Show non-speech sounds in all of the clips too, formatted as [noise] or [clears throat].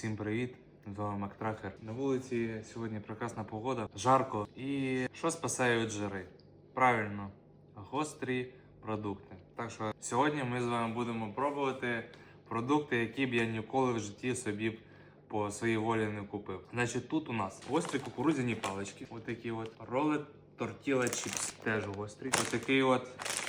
Всім привіт! З вами Мактрахер. На вулиці сьогодні прекрасна погода, жарко. І що спасає від жари? Правильно, гострі продукти. Так що сьогодні ми з вами будемо пробувати продукти, які б я ніколи в житті собі б по своїй волі не купив. Значить, тут у нас гострі кукурудзяні палички, отакі от роли тортіла чіпс, теж гострі. Отакий от,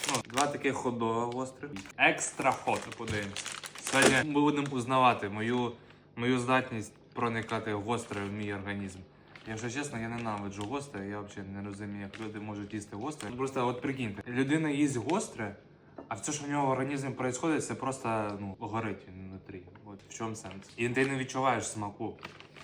ну, два таких ходога гострих. Екстра хот, подивимося. Сьогодні ми будемо узнавати мою, мою здатність проникати гостре в мій організм. Якщо чесно, я ненавиджу гостре, я взагалі не розумію, як люди можуть їсти гостре. Просто от прикиньте, людина їсть гостре, а все, що в нього в організмі відбувається, це просто ну, горить внутрі. От в чому сенс? І ти не відчуваєш смаку.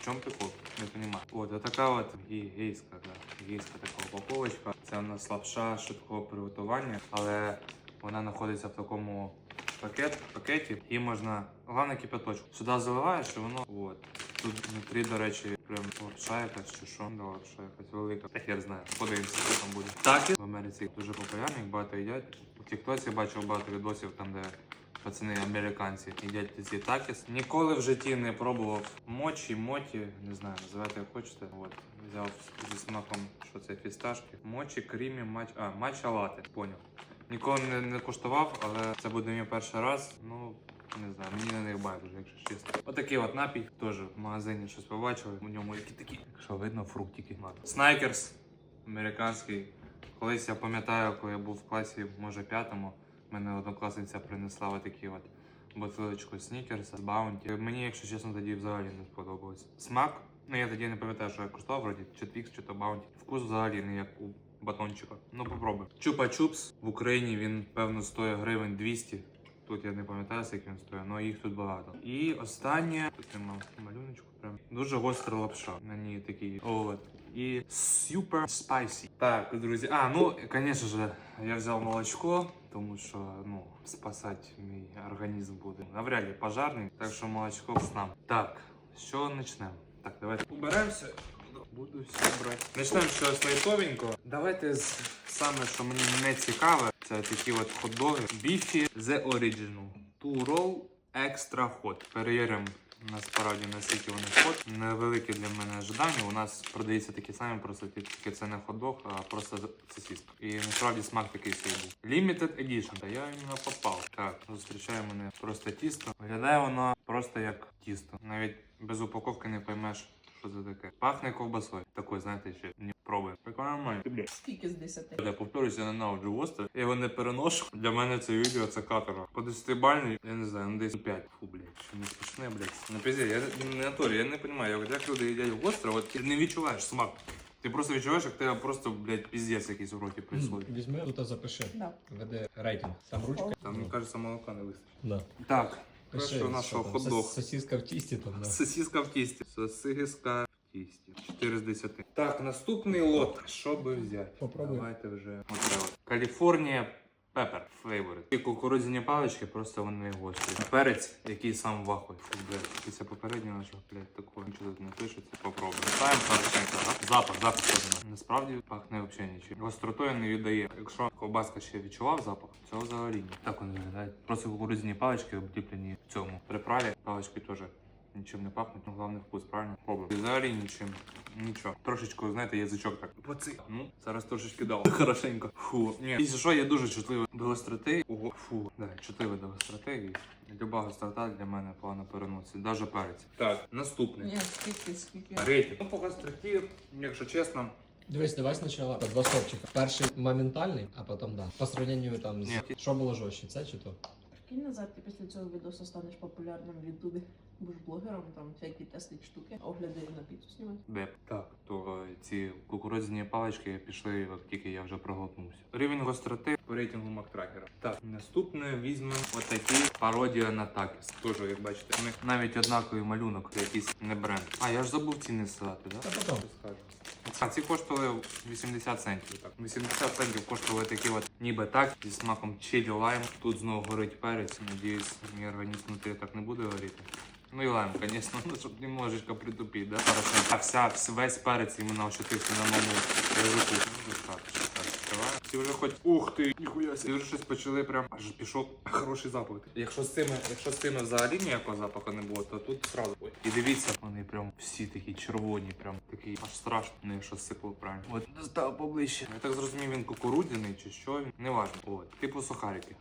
В чому прикол? Не розумію. От, отака от гейська, да, гейська така упаковочка. Це у нас лапша швидкого приготування, але вона знаходиться в такому пакет, пакеті. Її можна, головне кипяточку. Сюди заливаєш і воно от. Тут внутрі, до речі, прям лапша якась чи що. Да, лапша якась велика. Та хер знає. Подивимося, що там буде. Так, в Америці дуже популярні, багато їдять. У Тіктоці бачив багато відосів там, де пацани американці їдять ці такіс. Ніколи в житті не пробував мочі, моті, не знаю, називайте як хочете. От, взяв зі смаком, що це фісташки. Мочі, крімі, мач... а, матча лати, поняв. Ніколи не, не куштував, але це буде мій перший раз. Ну, не знаю, мені на них байдуже, якщо чесно. Отакий от напій, теж в магазині щось побачили. У ньому які такі, якщо видно, фруктики. Снайкерс, американський. Колись я пам'ятаю, коли я був в класі, може п'ятому, мене однокласниця принесла отакі от бутилочку снікерса з баунті. Мені, якщо чесно, тоді взагалі не сподобалось. Смак, ну я тоді не пам'ятаю, що я куштував, вроді, чи твікс, чи то баунті. Вкус взагалі не як у батончика. Ну попробуй. Чупа-чупс в Україні він, певно, стоїть гривень 200. Тут я не пам'ятаю, скільки він стоїть, але їх тут багато. І останнє, тут я мав малюночку, прям дуже гостра лапша. На ній такий овод. І super spicy. Так, друзі. А, ну, звісно ж, я взяв молочко, тому що, ну, спасати мій організм буде. Навряд ли пожарний, так що молочко з нам. Так, що почнемо? Так, давайте уберемося. Буду все брати. Почнемо чогось лайтовенького. Давайте з саме, що мені не цікаве, це такі от хот-доги. Біфі The Original. Two Roll Extra Hot. Перевіримо насправді наскільки вони хот. Невелике для мене ожидання. У нас продаються такі самі, просто тільки це не хот-дог, а просто сосиска. І насправді смак такий собі був. Limited Edition. Та я іменно попав. Так, зустрічає мене просто тісто. Виглядає воно просто як тісто. Навіть без упаковки не поймеш. Що це таке? Пахне ковбасою. Такой, знаєте, ще не пробує. Прикольно нормально. Скільки з 10? Я повторюся, я ненавиджу гостре. Я його не переношу. Для мене це відео це каторга. По 10 бальний, я не знаю, ну десь 5. Фу, блядь, що не смішне, блядь. Ну пізде, я не на торі, я не розумію, як- як люди їдять гостре, от ти не відчуваєш смак. Ти просто відчуваєш, як тебе просто, блядь, піздець якийсь в роті происходит. Візьми тут запиши. Да. Веде рейтинг. Там ручка. Там, мені кажется, молока не вистачить. Да. Так, Пиши, нашого що Сосіска в тісті там, да. Сосиска в тісті. Сосиска в тісті. 4 з 10. Так, наступний лот. Що би взяти? Попробуй. Давайте вже. Каліфорнія Пепер флейвори. І кукурудзяні палички, просто вони гострі. Перець, який сам вахуй. Після попереднього що, блядь, такого нічого тут не пишеться. Попробуємо. Ставимо Порошенка, да? Запах, запах. Насправді пахне взагалі нічим. Гостротою не віддає. Якщо ковбаска ще відчував запах, цього взагалі ні. Так вони виглядають. Просто кукурудзяні палички обліплені в цьому приправі. Палички теж нічим не пахнуть, ну головне вкус, правильно? Пробуй. Взагалі нічим. Нічого. Трошечку, знаєте, язичок так. Поци. Ну, зараз трошечки дав. [laughs] Хорошенько. Фу. Ні. Після що я дуже чутливий до гостроти. Ого, фу. Да, чутливий до гостроти. І люба гострота для мене погано переносить. Даже перець. Так, наступний. Ні, скільки, скільки. Рейтинг. Ну, по гостроті, якщо чесно, Дивись, давай спочатку два стопчика. Перший моментальний, а потім да. По сравненню там з Ні. що було жорстче, це чи то? Прикинь назад, ти після цього відео станеш популярним в Ютубі. Будеш блогером, там всякі тестить штуки, огляди на піцу знімати. Деп. Так, то е, ці кукурудзяні палички пішли, от тільки я вже проглотнувся. Рівень гостроти по рейтингу Мактракера. Так, наступне візьмемо отакі пародія на такіс. Теж, як бачите, у них навіть однаковий малюнок, це якийсь не бренд. А я ж забув ціни сказати, да? Та потім. А ці коштували 80 центів. Так, 80 центів коштували такі от ніби так, зі смаком чилі лайм. Тут знову горить перець. Надіюсь, мій організм внутрі так не буде горіти. Ну і лайм, звісно, ну, щоб немножечко притупити, да? А вся, весь перець іменно ощутився на моєму язику. Ти вже хоч. Ух ти, ніхуя І вже щось почали прям аж пішов хороший запах. Якщо з цими, якщо з цими взагалі ніякого запаху не було, то тут сразу. І дивіться, вони прям всі такі червоні, прям такий аж страшно. що сипав правильно. От став поближче. Я так зрозумів, він кукурудзяний чи що він. Неважно. От. Типу сухарики.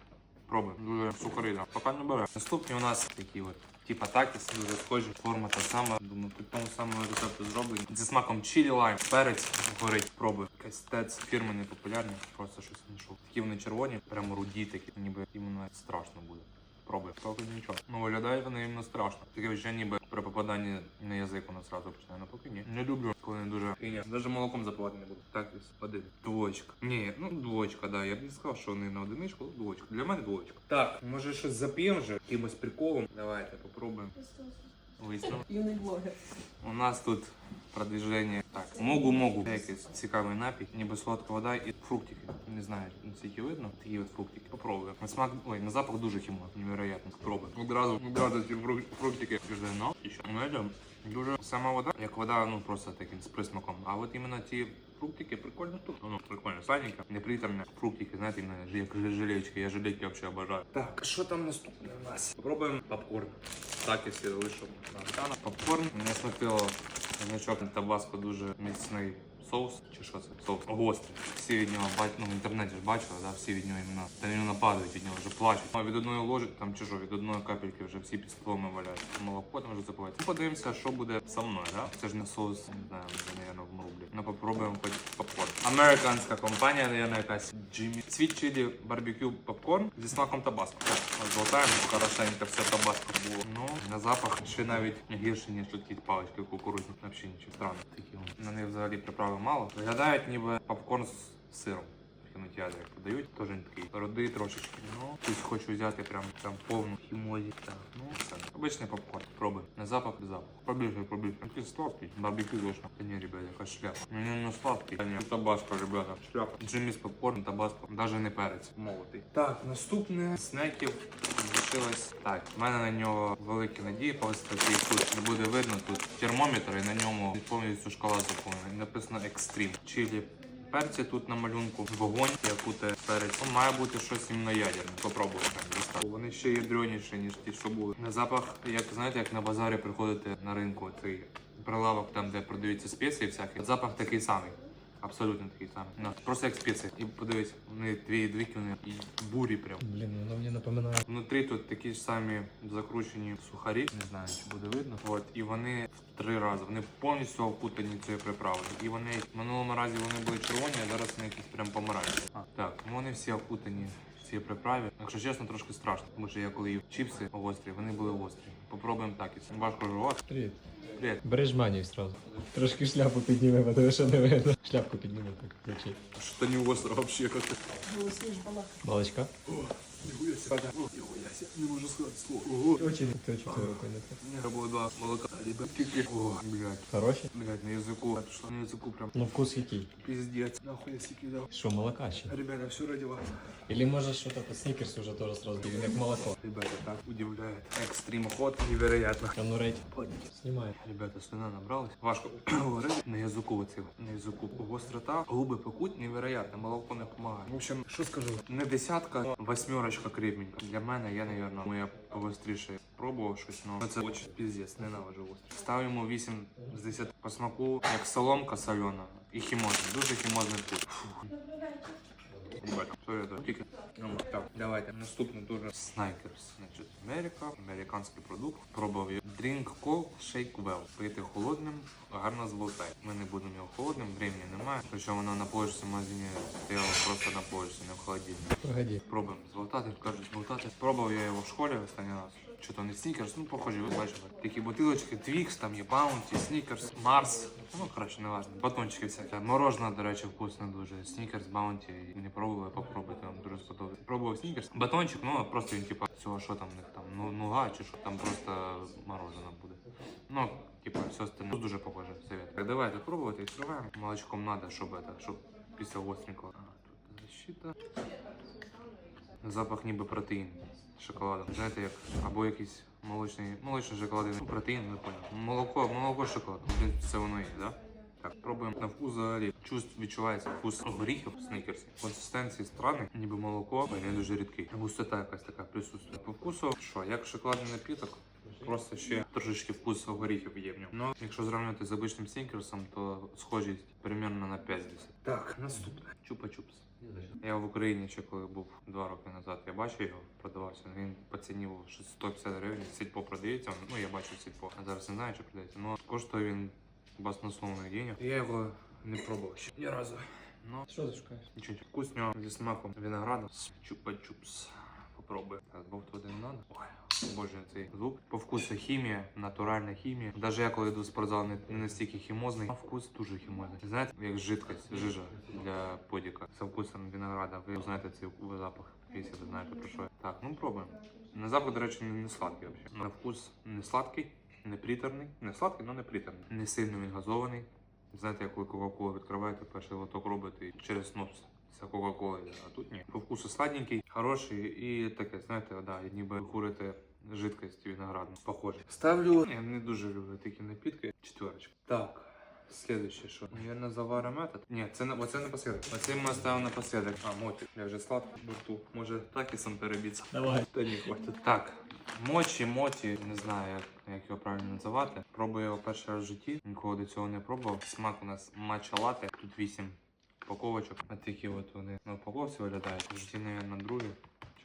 Пробуємо. Дуже сухарина. Поки не бере. Наступні у нас такі от. Типа такіс, дуже схожі, форма та сама. Думаю, при тому самому рецепту зроблені. Зі смаком чилі лайм, перець горить, пробую. Якась тец Не популярні. просто щось знайшов. Такі вони червоні, прямо руді такі, ніби іменно страшно буде. Пробуй. Поки нічого. Ну виглядають вони іменно страшно. Таке відчуття ніби при попаданні на язик воно зразу починає. Ну поки ні. Не люблю, коли не дуже. І ні, навіть молоком запивати не буду. Так, ось один. Двоєчка. Ні, ну двоєчка, да. Я б не сказав, що вони на одиничку, але двоєчка. Для мене двоєчка. Так, може щось зап'ємо вже якимось приколом. Давайте попробуємо. Висновок. Юний блогер. У нас тут продвиження. Так, могу-могу. Це якийсь цікавий напій, ніби солодка вода і фруктики. Не знаю, наскільки видно. Такі от фруктики. Попробую. На смак, ой, на запах дуже хімо. Невероятно. Пробуй. Одразу, одразу ці фрук- фруктики. Піжде, ну, і що? Это дуже сама вода, як вода, ну просто таким з присмаком. А от іменно ті фруктики прикольно тут. Ну, прикольно, сладенько, неприторне. Фруктики, знаєте, іменно як желечки. Я желейки взагалі обожаю. Так, що там наступне у нас? Попробуємо попкорн. Так, якщо вийшов. Попкорн. Мене смутило значок на табаско дуже міцний соус. Чи що це? Соус гострий. Всі від нього бач... ну, в інтернеті ж бачили, да? всі від нього іменно та іменно падають від нього, вже плачуть. А від одної ложки там чи що, від одної капельки вже всі під столами валяють. Молоко там вже запивається. Ну, Подивимося, що буде со мною, да? Це ж не соус, не знаю, вже, наверное, в рублі. Ну попробуємо хоч попкорн. Американська компанія, наверное, якась Джиммі. Світ чилі барбекю попкорн зі смаком табаско. Так, золотаємо, хорошенько все табаско було. Ну, на запах ще навіть гірше, ніж тут ті палички кукурудзні. Взагалі нічого странно. Такі. На них взагалі приправи мало. Виглядають ніби попкорн з сиром. Кінотеатрі подають, теж такий роди трошечки. Ну, тут хочу взяти прям, прям повну хімозі. Ну все. Обичний попкорн. Пробуй. На запах без запаху. Побільше, побільше. Такий сладкий. Барбекю точно. Та ні, ребята, якась шляпа. Мені не сладкий. Та ні, табаско, ребята. Шляпа. Джиммі з попкорн, табаско. Навіть не перець. Молотий. Так, наступне снеків залишилось. Так, в мене на нього великі надії. Ось тут не буде видно. Тут термометр і на ньому повністю шкала заповнена. Написано екстрім. Чилі перці тут на малюнку. Вогонь, якуте перець. Ну, має бути щось імноядерне. прям дістати. Вони ще ядреніші, ніж ті, що були. На запах, як знаєте, як на базарі приходити на ринку, цей прилавок, там, де продаються спеції всякі. Запах такий самий. Абсолютно такий самий. Ну, просто як спеції. І подивись, вони дві дві вони і бурі прям. Блін, воно мені напоминає. Внутрі тут такі ж самі закручені сухарі, не знаю, чи буде видно. От і вони в три рази. Вони повністю окутані цією приправою. І вони в минулому разі вони були червоні, а зараз вони якісь прям помаранчеві. А, так, ну вони всі окутані в цій приправі. Якщо чесно, трошки страшно, тому що я коли їв чіпси гострі, вони були гострі. Попробуємо так і важко жувати. Привіт. Привіт. Бери жманів сразу. Трошки шляпу підніми, тому що не видно. Шляпку підніми, так ключі. Що не остро вообще. Голосніш балак. Молочка. Нихуя себе. Нихуя себе. Не можу сказати слово. Ого. Очень. Ти очень твою рукою не так. Мені було два молока. Ребятки. О, блядь. Хороші? Блядь, на язику. Пішло на язику прям Ну вкус який? пиздец. Нахуй я стільки дав. Що, молока ще? Ребята, все ради вас. Или може що то по снікерсу вже теж сразу він як молоко. Ребята, так удивляет. Экстрим ход невероятно. А ну рейд. Знімай. Ребята, слюна набралась. Важко [clears throat] говорити. На язику оці. На язику. Гострота. Губи пекуть невероятно. Молоко не допомагає. В общем, що скажу? Не десятка, восьмерочка крепенька. Для мене, я, наверное, моя погостріше пробував щось, але це очень піздець, ненавиджу гостро. Ставимо 8 з 10 по смаку, як соломка сольона. І хімозний. Дуже хімозний вкус. Ребята, що тут? Тільки. Ну, так, давайте. наступно дуже Снайкерс. Значить, Америка, американський продукт. Пробував його. Drink cold, shake well. Пити холодним, гарно золотає. Ми не будемо його холодним, времени немає. Причому воно на полочці в магазині стояло просто на полочці, не в холодильнику. Погоди. Пробуємо золотати, кажуть, золотати. Пробував я його в школі останній раз. Що то не снікерс, ну похожі, ви бачили. Такі бутилочки, твікс, там є баунті, снікерс, Марс. Ну, коротше, не важно. Батончики всякі. Мороженое, до речі, вкусно дуже. Снікерс, баунті. Не пробували, попробуйте, вам дуже сподобається. Пробував снікерс. Батончик, ну просто він типа цього, що там в них там, ну, нуга чи що там просто мороженое буде. Ну, типа, все остальне. Тут дуже похоже, совет. Так, давайте пробувати, відкриваємо. Молочком надо, щоб это, щоб після гостренького. А, тут защита. Запах ніби протеїн шоколадом. Знаєте, як або якийсь молочний, молочний шоколад, ну, протеїн, не поняв. Молоко, молоко шоколад. Це воно є, да? Так, Пробуємо на вкус взагалі. Чувств відчувається вкус горіхів, сникерсів. Консистенції странний, ніби молоко, але не дуже рідкий. Густота якась така присутствує. По вкусу, що, як шоколадний напіток, Просто ще трошечки вкус горіхів є в ньому. Ну, якщо зрівнювати з обичним снікерсом, то схожість примерно на 5 з 10. Так, наступне. Чупа-чупс. Я в Україні ще коли був два роки назад, я бачив його, продавався. Він по ціні був 150 гривень. Сільпо продається. Ну я бачив сільпо. А зараз не знаю, чи продається. Ну коштує він баснословних денег. Я його не пробував ще ні разу. Ну, Що ти шукаєш? Нічого, вкус у нього зі смаком винограду. Чупа-чупс. Попробуй. Бог туди не надо. Ой, обожнюю цей звук. По вкусу хімія, натуральна хімія. Навіть я коли йду в спортзал не, не настільки хімозний, а вкус дуже хімозний. Знаєте, як жидкость, жижа для подіка. З вкусом винограда. Ви знаєте цей запах. Якщо ви знаєте про що. Так, ну пробуємо. На запах, до речі, не, сладкий взагалі. На вкус не сладкий, не приторний. Не сладкий, але не приторний. Не сильно він газований. Знаєте, як ви Кока-Колу відкриваєте, перший лоток робите і через нос вся Кока-Кола а тут ні. По вкусу сладенький, хороший і таке, знаєте, да, ніби курите жидкость виноградну. Похоже. Ставлю. Я не дуже люблю такі напітки. Четверочка. Так. Следующее, що? Наверное, заваримо этот? Ні, це, на- оце напоследок. Оце ми оставимо напоследок. А, мотик. Я вже сладкий в рту. Може так і сам перебіться. Давай. Та ні, хватить. Так. Мочі, моті, не знаю, як, як його правильно називати. Пробую його перший раз в житті, ніколи до цього не пробував. Смак у нас матча лати. Тут 8 упаковочок. Ось такі от вони на упаковці виглядають. В житті, мабуть, другі.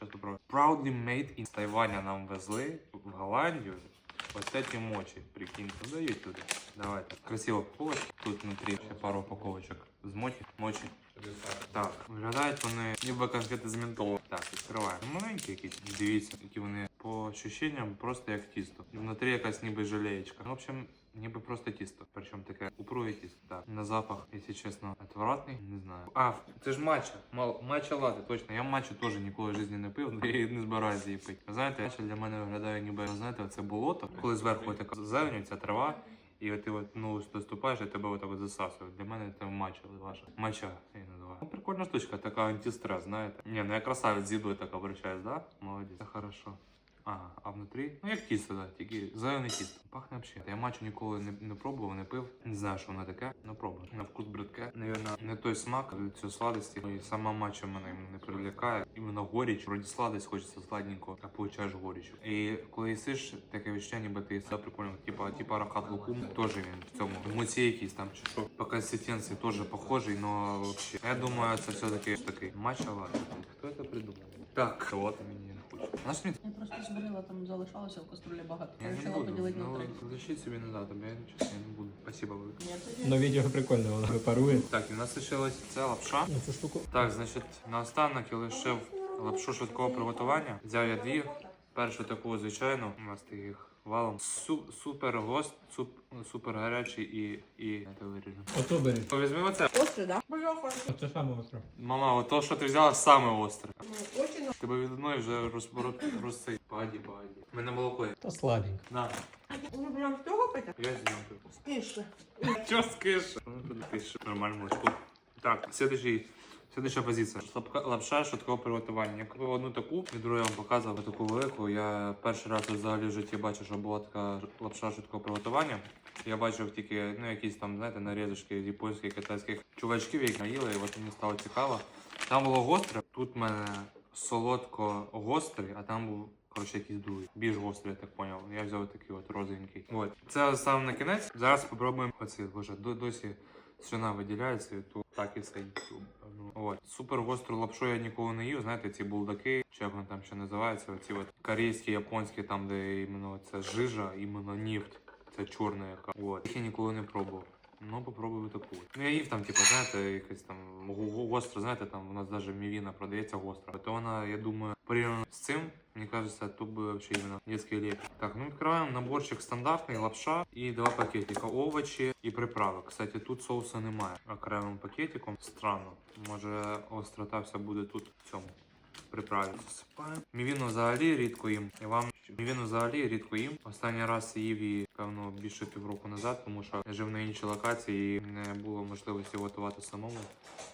Щас попробую. Proudly made in Тайваня нам везли в Голландію. Ось ці мочі, прикиньте, дають туди. Давайте. Красиво упаковочка. Тут внутрі ще пару упаковочок з моті, мочі. Так, виглядають вони ніби конфети з ментолом. Так, відкриваємо. Маленькі якісь. Дивіться, які вони по ощущенням просто як тісто. Внутрі якась ніби жалеєчка. В общем, ніби просто тісто. Причому таке упруге тісто. Так, на запах, якщо чесно, отвратний, не знаю. А, це ж матча. Матча лати, точно. Я матчу теж ніколи в житті не пив, я не збираюся її пити. Ви Знаєте, матча для мене виглядає ніби, знаєте, це болото, коли зверху така зелень, ця трава. І от ти от, ну, доступаєш, і тебе отак от засасують. Для мене це матча ваша. Матча, я її називаю. Ну, прикольна штучка, така антистрес, знаєте. Ні, ну я красавець з їдою так обращаюсь, да? Молодець. Це хорошо. Ага, а внутрі? Ну як тісто, да, тільки зелене тісто. Пахне взагалі. Я матчу ніколи не, не пробував, не пив. Не знаю, що воно таке, але пробую. На вкус бридке. Навірно, не той смак від цієї сладості. І сама матча мене не привлікає. Іменно горіч. Вроді сладость, хочеться сладенько, а получаєш горіч. І коли їсиш, таке відчуття, ніби ти їсти прикольно, типа, типа рахат лукум, теж він в цьому. Емоції якісь там чи що. По консистенції теж похожий, но вообще. Я думаю, це все-таки такий матча ладно. Хто це придумав? Так, от мені не хочу. Наш мені просто зварила, там залишалося в каструлі багато. я Я не буду. поділити на Ну, лишіть собі назад, бо я чесно, не буду. Спасибо велике. Тоді. Ну відео прикольне, воно випарує. Так, і в нас лишилась ця лапша. Ну цю штуку. Так, значить, наостанок я лишив лапшу швидкого приготування. Взяв я дві. Першу таку звичайну, у нас їх валом. Су- супер гост, суп, супер гарячий і. і... Це виріжу. Ото бери. Візьми оце. Остре, да? Бляха. Оце саме остро. Мама, ото, що ти взяла, саме остре. Ну, Тебе від одної вже розпорот розсей. Паді, паді. У мене молоко є. Та сладенько. На, Ви прям пити? я зняв. Скише. Чё скиш? Ну, тут пишешь. Нормально молочко. Так, следующий. Следующая позиція. Лапка, лапша швидкого приготування. Я купив одну таку, і другу я вам показував таку велику. Я перший раз взагалі в житті бачив, що була така лапша швидкого приготування. Я бачив тільки ну, якісь там, знаєте, нарізочки японських, китайських чувачків, які їли, і от мені стало цікаво. Там було гостре, тут в мене солодко гострий, а там був коротше якийсь другий. Більш гострий, я так поняв. Я взяв такий от розовенький. От. Це саме на кінець. Зараз спробуємо оці, боже, до- досі слюна виділяється, і то так і все. От. Супер гостру лапшу я ніколи не їв. Знаєте, ці булдаки, чи як вони там ще називаються, оці от корейські, японські, там, де іменно це жижа, іменно нефть. Це чорна яка. От. Їх я ніколи не пробував. Ну, попробую таку. Ну, я їв там, типу, знаєте, якась там гу- знаєте, там у нас навіть мівіна продається гостра. То вона, я думаю, порівняно з цим, мені кажется, тут би вообще именно детский лепет. Так, ну відкриваємо наборчик стандартний, лапша і два пакетика овочі і приправи. Кстати, тут соуса немає. Окремим пакетиком. Странно. Може острота вся буде тут в цьому. Приправі засипаємо. Мівіну взагалі рідко їм. І вам мівіну взагалі рідко їм. Останній раз їв її, певно, більше півроку назад, тому що я жив на іншій локації і не було можливості готувати самому.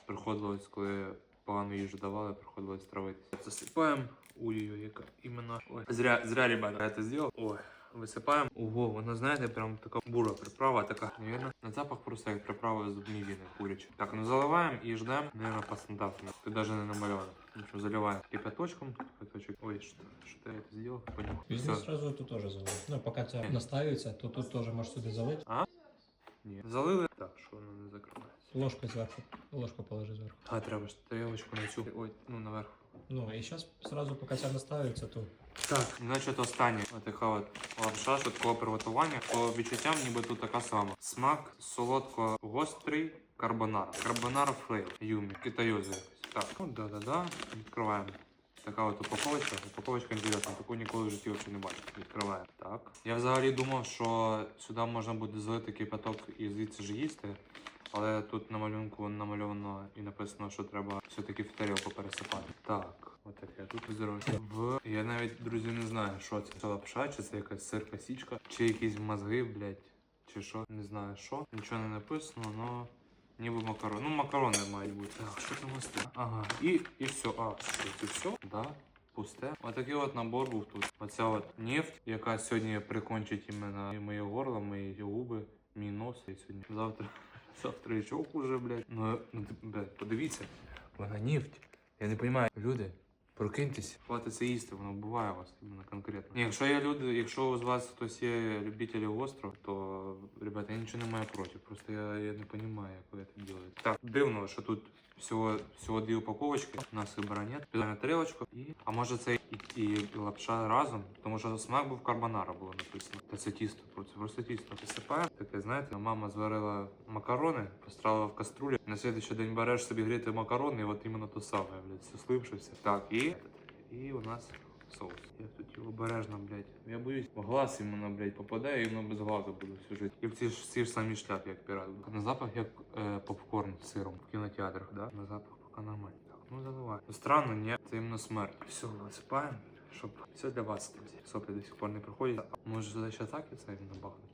Приходилось, коли погану їжу давали, приходилось травитися. Засипаємо. Ой-ой, яка іменно. Ой. Зря, зря, ребята, я це зробив. Ой. Висипаємо. Ого, вона знаєте, прям така бура приправа така. Навірно, на запах просто як приправа з мівіни курячі. Так, ну заливаємо і ждемо, наверное, по стандартному. Ти навіть не намальовано. Ну що, заливаємо кипяточком. Кипяточок. Ой, що, що ти це зробив? Понял. Везде Все. сразу тут тоже залить. Ну, пока це настаюється, то тут тоже можеш сюди залить. Ні. Залили. Так, що воно не закривається. Ложку зверху. Ложку положи зверху. А, треба ж тарілочку на цю. Ой, ну наверх. Ну, і зараз сразу, поки це настаюється, то Так, значить останнє така от лапша швидкого приготування. По відчуттям тут така сама. Смак солодко-гострий карбонар. Карбонар флейв. Юмі. Китайозі. Так, ну да-да-да. Відкриваємо. Така от упаковочка. Упаковочка інтересна, таку ніколи в житті взагалі не бачив. Відкриваємо. Так. Я взагалі думав, що сюди можна буде залити кипяток і звідси ж їсти. Але тут на малюнку намальовано і написано, що треба все-таки в тарілку пересипати. Так, отаке. Тут здоров'я. В я навіть друзі не знаю, що це. Це лапша, чи це якась сирка січка, чи якісь мозги, блядь, чи що. Не знаю що. Нічого не написано, но ніби макарон. Ну, макарони мають бути. Так, що там тут? Ага. І, і все. А, що це все? Да. Пусте. Отакий от набор був тут. Оця от нефть, яка сьогодні прикончить іменно і моє горло, мої губи, мій нос і сьогодні. Завтра. Завтра і чок уже, блядь. Ну, ну блядь, подивіться. Вона нефть. Я не розумію. Люди, прокиньтесь. Хватить це їсти, воно вбиває вас іменно конкретно. Ні, якщо є люди, якщо з вас хтось є любителі гостро, то, ребята, я нічого не маю проти. Просто я, я не розумію, як ви це робите. Так, дивно, що тут всього, всього дві упаковочки. У нас вибора нет. Підемо на тарілочку. І, а може це і, і лапша разом, тому що смак був карбонара було написано. Та це тісто, просто, тісто. Посипаємо. Таке, знаєте, мама зварила макарони, поставила в каструлі. На слідуючий день береш собі гріти макарони, і от іменно то саме, блядь, все слившися. Так, і, і у нас соус. Як тут його обережно, блядь. Я боюсь, в глаз іменно, блядь, попадає, і воно без глазу буде всю жити. І в ці ж ці ж самі шляпи, як пірат. На запах як е, попкорн з сиром в кінотеатрах, да? На запах поки нормально. Ну заливай. Странно, ні, іменно смерть. Все, висипаємо, щоб все для вас. Соплі до сих пор не приходять. Може ще так і це іменно бахнуть?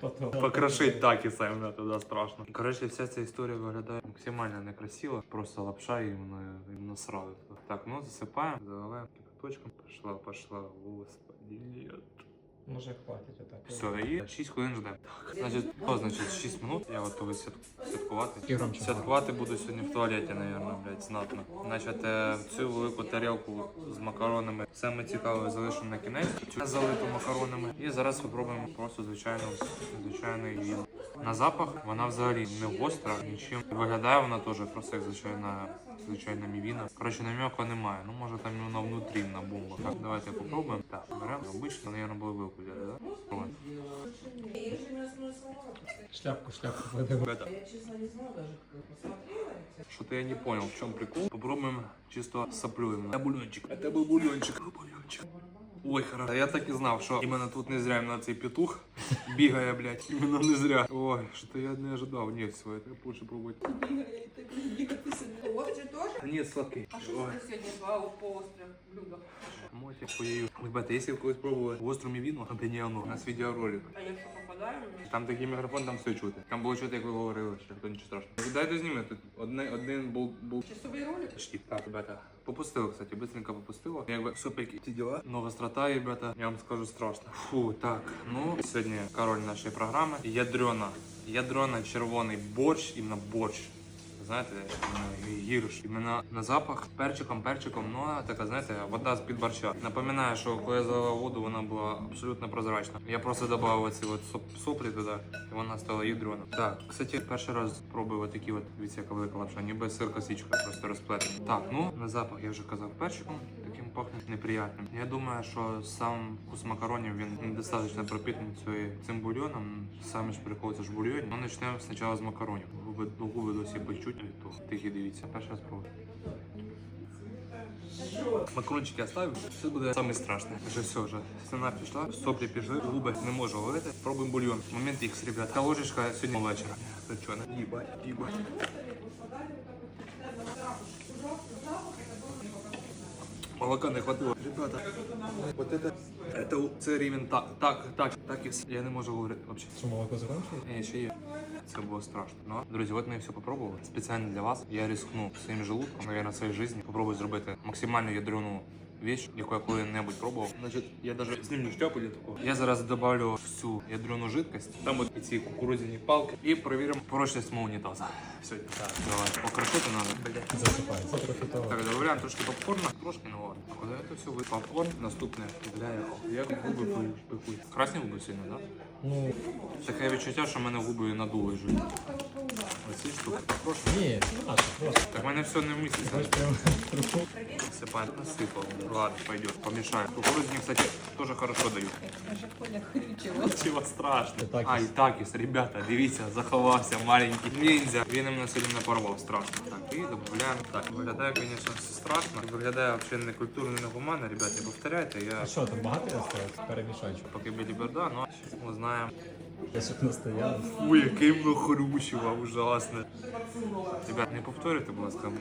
потом. Покрошить так і мене туди страшно. Коротше, вся ця історія виглядає максимально некрасиво. Просто лапша і мною насрали. Так, ну засипаємо, заливаємо кипяточком. Пошла, пошла, господи, нет. Може хватить отак. Все, і 6 хвилин ждемо. Так, значить, що значить 6 минут, я готовий свят- святкувати. Громче. Святкувати буду сьогодні в туалеті, напевно, блядь, знатно. Значить, е, цю велику тарілку з макаронами. Саме цікаве залишимо на кінець. Цю залиту макаронами. І зараз спробуємо просто звичайну, звичайний він. На запах вона взагалі не гостра, нічим. Виглядає вона теж просто як звичайна, звичайна мівіна. Коротше, намека немає. Ну, може там вона внутрі на бомба. Так, давайте попробуємо. Так, беремо. Обично, напевно, було вилку взяти, так? Да? Пробуємо. Шляпку, шляпку подивимо. Ребята, Я честно не знала даже, как посмотрела. Что-то я не понял, в чем прикол. Попробуем чисто соплюем. Это бульончик. Это был бульончик. Бульончик. Ой, хорошо. Я так і знав, що іменно тут не зря іменно цей петух бігає, блядь. Іменно не зря. Ой, що я не ожидав. Ні, все, это лучше пробувати. Бігає, і так бігати сидить. Вот же тоже? Ні, сладкий. А что Ой. это сегодня два по острых блюда? Мотик поїв. Ребята, якщо ви колись пробували гостру мівіну, це не оно. У нас відеоролик. А я что, попадаю? Там такий мікрофон, там все чути. Там було чути, як ви говорили, що то нічого страшного. Дайте зніми, тут один, один був, був Часовой ролик? Почти. Так, ребята, попустило, кстати, быстренько попустило. Якби супер ці діла. Но гострота, ребята, я вам скажу страшно. Фу, так. Ну, сьогодні король нашої програми. Ядрена. Ядрена червоний борщ, іменно борщ. Знаєте, гірш. Іменно на запах перчиком, перчиком, ну така, знаєте, вода з-під борща. Напоминаю, що коли я заливав воду, вона була абсолютно прозрачна. Я просто додав оці от соплі туди, і вона стала ядрена. Так, кстати, перший раз пробую такі от, дивіться, яка велика лапша, ніби сирка січка, просто розплетена. Так, ну на запах я вже казав перчиком, таким пахне неприятним. Я думаю, що сам вкус макаронів він недостатньо пропитаний цією- цим бульйоном. Саме ж прикол це ж бульйон. Ну почнемо спочатку з макаронів. Губи, ну, почуть, того. Тихі дивіться, перший раз пробую. Макарончики оставив, це буде саме. Вже все, вже стіна пішла, соплі пішли, губи не можу говорити. Пробуємо бульйон. Момент Х, ребят. Та ложечка сьогодні вечора. Їбать, їбать. Молока не хватило. Ребята, вот это, это, це рівень так, так, так, так і все. Я не можу говорити взагалі. Що молоко закінчили? Ні, ще є. Це було страшно. Ну, друзі, от ми все попробували. Спеціально для вас я рискну своїм желудком, наверное, своїй житті. Попробую зробити максимально ядрену вещь, яку я коли-небудь пробував. Значить, я навіть знімлю шляпу для такого. Я зараз добавлю всю ядрену жидкость, там от ці кукурудзяні палки, і перевіримо прочність мого унітаза. Сьогодні так, давай, покрошити треба. Засипай. Це трохи того. Так, додаємо трошки попкорна, трошки не ладно. Коли це все ви попкорн, наступне. Бля, як губи пекуть. Красні губи сильно, так? Ну, Таке відчуття, що в мене губи надули вже. Оці штуки. Ні, не надо, просто. Так в мене все не вміститься. Бачиш, прямо труху. Сыпай, насыпал. Ладно, пойдет, помешаем. Кукурузник, кстати, тоже хорошо дают. Каже, Коля хрючево. Чего страшно. Ітакіс. А, і такіс, ребята, дивіться, заховався маленький ніндзя. Він мене сьогодні не порвав, страшно. Так, і додаємо. Так, виглядає, звісно, все страшно. Виглядає взагалі не культурно, не гуманно. Ребята, не повторяйте, я А що, там багато я стояв? Перемішай. поки біля берда, но ми знаємо. Я щоб настояв. Фу, який воно хрущево, ужасно. Ребят, не повторюйте, будь ласка.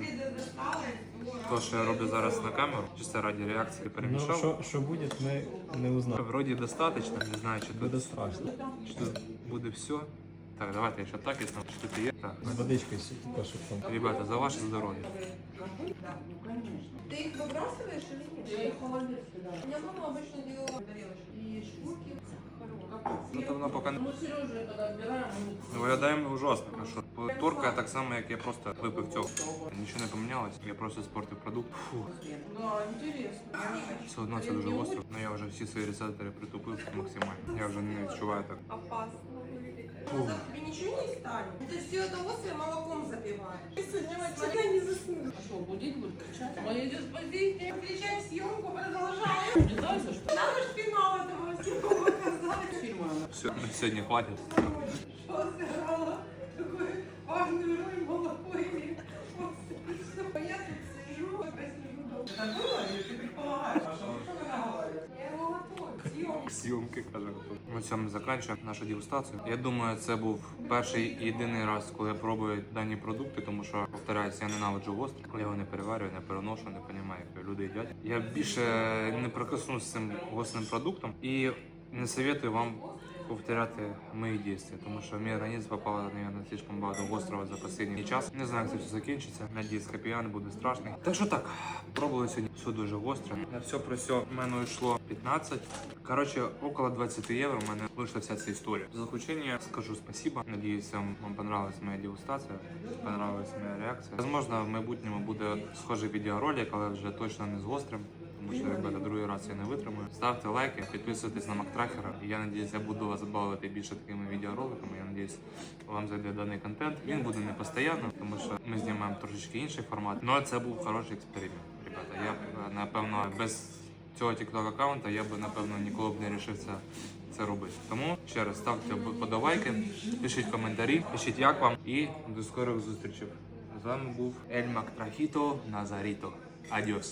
То, що я роблю зараз на камеру, чисто раді реакції Ну, перемішав. що, що буде, ми не узнаємо. Вроді достаточно, не знаю, чи Буде тут, страшно. чи тут буде все. Так, давайте я ще так, якщо що тут є. Так, З водичкою типа, щоб там. ребята, за ваше здоров'я. Ты их выбрасываешь или нет? Я их в холодильник кидаю. У меня мама обычно делала тарелочки и шкурки. Ну, то воно поки Ну, Сережу я тоді відбираємо. виглядає ужасно. а що? Торкає так само, як я просто випив цього. Нічого не помінялось, я просто спортив продукт. Фу, Да, интересно. все одно це дуже гостро. Ну я вже всі свої рецептори притупив максимально. Я вже не відчуваю так. Опасно. Фу. Тебе ничего не станет. Ты все удовольствие молоком запиваешь. Ты сегодня не заснешь. А що, будить буде кричати? Молодець, будь Включай съемку, продолжаем. Не дай за що? Надо ж финал этого всего показать. Фільми. Все, на сьогодні хватить. Что сыграла такую важную роль молоко или вот всё. Я тут сижу, опять сижу дома. Так было или ты предполагаешь? Что она говорит? Я его готовлю. Съемки. Зйомки каже. Ми цьому закінчуємо нашу дегустацію. Я думаю, це був перший і єдиний раз, коли я пробую дані продукти, тому що повторяюсь, я ненавиджу гостре. Я його не переварюю, не переношу, не розумію, як люди їдять. Я більше не прикоснусь з цим гострим продуктом і не советую вам. Повторяти мої дії, тому що мій організм попало, наверное, слишком багато гострого за останній час. Не знаю, як це все закінчиться. Надіюсь, копія не буде страшний. Так що так, пробували сьогодні все дуже гостре. На все про все в мене йшло 15. Коротше, около 20 євро в мене вийшла вся ця історія. В заключення скажу спасибо. Надіюсь, вам понравилась моя дегустація, понравилась моя реакція. Возможно, в майбутньому буде схожий відеоролик, але вже точно не з гострим. Тому що ребята, другий раз я не витримую. Ставте лайки, підписуйтесь на Мактрахера. Я надіюсь, я буду вас бавити більше такими відеороликами. Я надіюсь, вам зайде даний контент. Він буде не постійно, тому що ми знімаємо трошечки інший формат. Ну а це був хороший експеримент. Ребята, я б е, напевно без цього TikTok аккаунта я б напевно ніколи б не рішив це, це робити. Тому ще раз ставте подавайки, пишіть коментарі, пишіть як вам і до скорих зустрічей. З вами був Ель Мактрахіто Назаріто. Адіос.